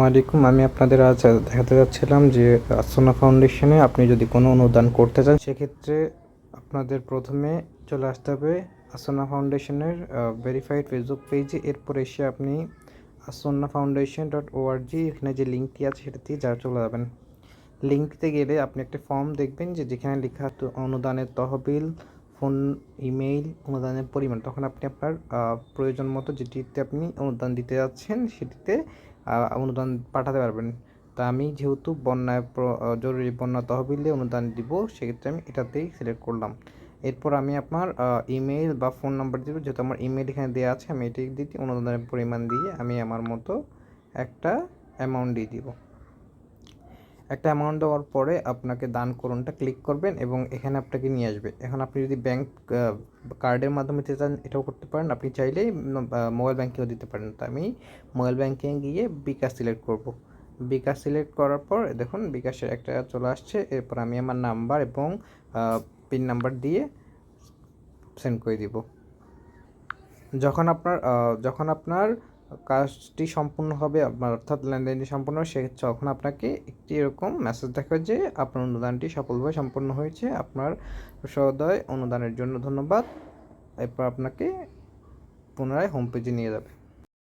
আসসালামাইকুম আমি আপনাদের আজ দেখাতে যাচ্ছিলাম যে আসনা ফাউন্ডেশনে আপনি যদি কোনো অনুদান করতে চান, সেক্ষেত্রে আপনাদের প্রথমে চলে আসতে হবে আসনা ফাউন্ডেশনের ভেরিফাইড ফেসবুক পেজে এরপর এসে আপনি আসন্না ফাউন্ডেশন ডট ওআরজি এখানে যে লিঙ্কটি আছে সেটাতে যা চলে যাবেন। লিঙ্কতে গেলে আপনি একটা ফর্ম দেখবেন যে যেখানে লেখা অনুদানের তহবিল ফোন, ইমেইল অনুদানের পরিমাণ। তখন আপনি আপনার প্রয়োজন মতো যেটিতে আপনি অনুদান দিতে যাচ্ছেন, সেটিতে অনুদান পাঠাতে পারবেন। তা আমি যেহেতু বন্যায় জরুরি বন্যা তহবিলে অনুদান দিব, সেক্ষেত্রে আমি এটাতেই সিলেক্ট করলাম। এরপর আমি আপনার ইমেইল বা ফোন নাম্বার দিব, যেহেতু আমার ইমেইল এখানে দেওয়া আছে, আমি এটি দিতে অনুদানের পরিমাণ দিয়ে আমি আমার মতো একটা অ্যামাউন্ট দিয়ে দিব। একটা অ্যামাউন্ট দেওয়ার পরে আপনাকে দান করুনটা ক্লিক করবেন এবং এখানে আপনাকে নিয়ে আসবে। এখন আপনি যদি ব্যাংক কার্ডের মাধ্যমে দিতে চান, এটাও করতে পারেন। আপনি চাইলেই মোবাইল ব্যাংকিংও দিতে পারেন। তো আমি মোবাইল ব্যাংকিং গিয়ে বিকাশ সিলেক্ট করব। বিকাশ সিলেক্ট করার পর, দেখুন বিকাশের একটা চলে আসছে। এরপর আমি আমার নাম্বার এবং পিন নাম্বার দিয়ে সেন্ড করে দিব। যখন আপনার যখন আপনার কাজটি সম্পূর্ণ হবে, আপনার অর্থাৎ লেনদেনটি সম্পূর্ণ সেক্ষেত্রে তখন আপনাকে একটি এরকম মেসেজ দেখাবে যে আপনার অনুদানটি সফলভাবে সম্পন্ন হয়েছে, আপনার সহদয় অনুদানের জন্য ধন্যবাদ। এরপর আপনাকে পুনরায় হোম পেজে নিয়ে যাবে।